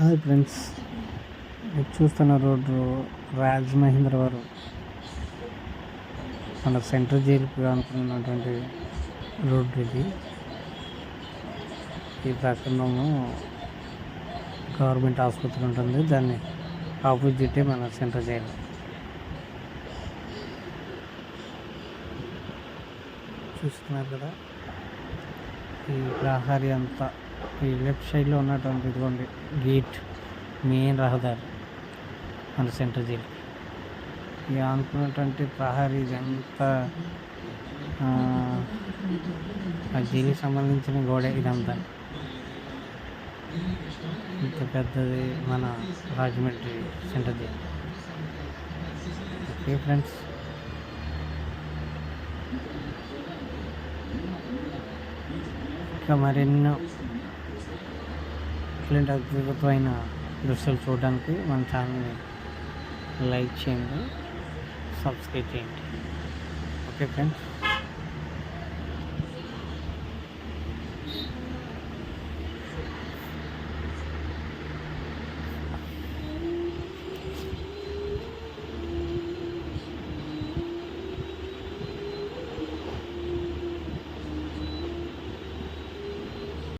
Hi friends. మీరు చూస్తున్న road Raj Mahendra వారు మన సెంట్రల్ జైలుకు అనుకున్నటువంటి రోడ్డు ఇది. ఈ ప్రక్కనేమో గవర్నమెంట్ ఆసుపత్రి ఉంటుంది. దాన్ని ఆపోజిటే మన సెంట్రల్ జైలు. చూస్తున్నారు కదా? ఈ ప్రహరీ అంతా ఈ లెఫ్ట్ సైడ్లో ఉన్నటువంటి ఇదిగోండి గేట్ మెయిన్ రహదారి మన సెంటర్ జైలు ఇక అనుకున్నటువంటి ప్రహరీ ఇదంతా ఆ, ఆ జైలుకి సంబంధించిన గోడ ఇదంతా. ఇంత పెద్దది మన Rajahmundry centre jail. Okay friends. ఇంకా మరెన్నో ఇట్లాంటి అద్భుతమైన దృశ్యాలు చూడడానికి మన ఛానల్ని లైక్ చేయండి సబ్స్క్రైబ్ చేయండి. Okay friends.